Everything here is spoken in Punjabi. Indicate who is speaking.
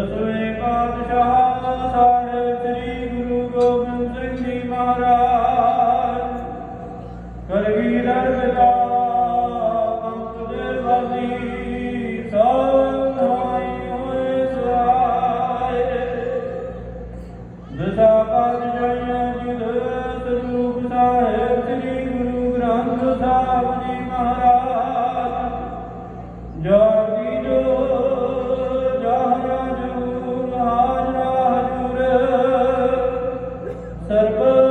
Speaker 1: ਦਸਵੇਂ ਪਾਤਸ਼ਾਹ ਸਾਹਿਬ ਸ੍ਰੀ ਗੁਰੂ ਗੋਬਿੰਦ ਸਿੰਘ ਜੀ ਮਹਾਰਾਜ। ਕਰਗੀ ਰਰਦਾ ਭਗਤ ਦੇ ਵਾਲੀ ਸੋਨਾਈ ਹੋਏ ਸਵਾਏ। ਦਸਾ ਪਾਤਸ਼ਾਹ ਜੀ ਦੇ ਸਰੂਪ ਸਾਹਿਬ Yeah.